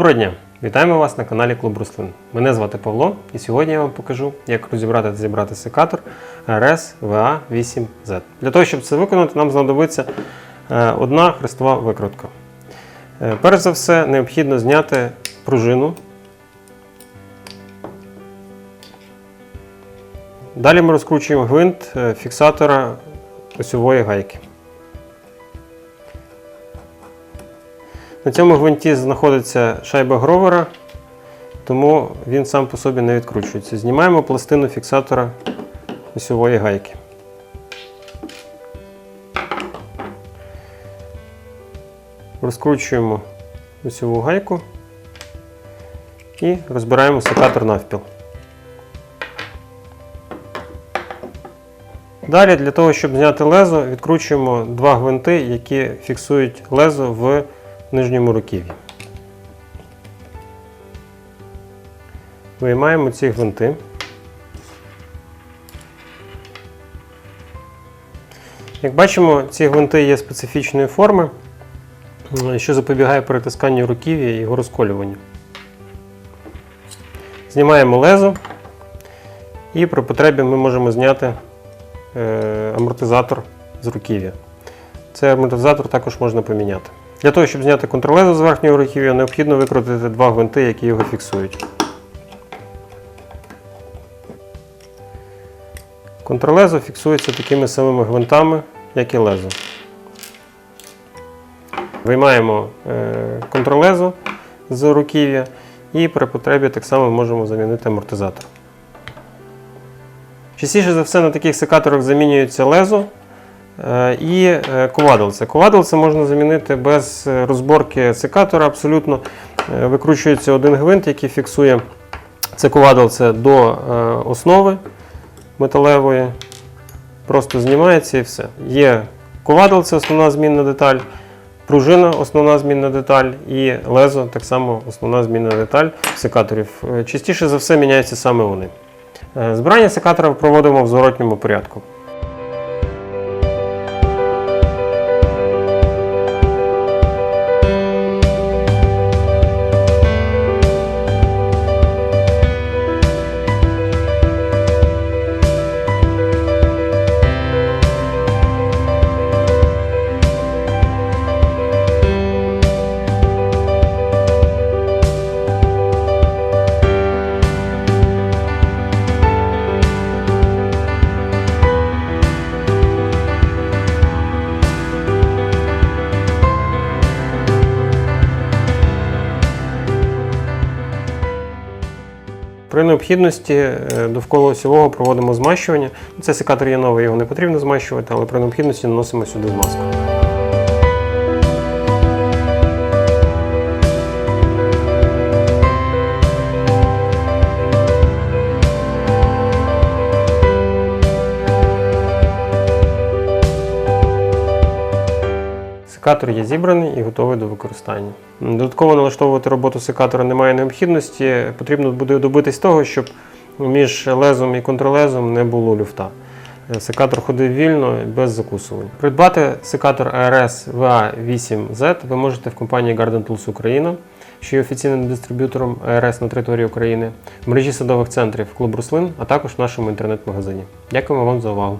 Доброго дня! Вітаємо вас на каналі Клуб Руслин. Мене звати Павло, і сьогодні я вам покажу, як розібрати та зібрати секатор RS VA8Z. Для того, щоб це виконати, нам знадобиться е, одна хрестова викрутка. Е, Перш за все, необхідно зняти пружину. Далі ми розкручуємо гвинт е, фіксатора осьової гайки. На цьому гвинті знаходиться шайба гровера, тому він сам по собі не відкручується. Знімаємо пластину фіксатора осьової гайки. Розкручуємо осьову гайку і розбираємо секатор навпіл. Далі для того, щоб зняти лезо, відкручуємо два гвинти, які фіксують лезо в нижньому руків'ї. Виймаємо ці гвинти. Як бачимо, ці гвинти є специфічної форми, що запобігає перетисканню руків'я і його розколюванню. Знімаємо лезо і при потребі ми можемо зняти е, амортизатор з руків'я. Цей амортизатор також можна поміняти. Для того, щоб зняти контролезо з верхнього руків'я, необхідно викрутити два гвинти, які його фіксують. Контролезо фіксується такими самими гвинтами, як і лезо. Виймаємо е, контролезо з руків'я і при потребі так само можемо замінити амортизатор. Частіше за все на таких секаторах замінюється лезо е, і е, ковадолце. Ковадолце можна замінити без е, розборки секатора абсолютно. Викручується один гвинт, який фіксує це ковадолце до основи металевої. Просто знімається і все. Є ковадолце, основна змінна деталь, пружина основна змінна деталь і лезо так само основна змінна деталь секаторів. Частіше за все міняються саме вони. Збирання секатора проводимо в зворотньому порядку. При необхідності е, довкола осьового проводимо змащування. Це секатор є новий, його не потрібно змащувати, але при необхідності наносимо сюди змазку. Секатор є зібраний і готовий до використання. Додатково налаштовувати роботу секатора немає необхідності. Потрібно буде добитись того, щоб між лезом і контрлезом не було люфта. Е, Секатор ходив вільно без закусувань. Придбати секатор ARS VA8Z ви можете в компанії Garden Tools Україна, що є офіційним дистриб'ютором ARS на території України, в мережі садових центрів Клуб Руслин, а також в нашому інтернет-магазині. Дякуємо вам за увагу!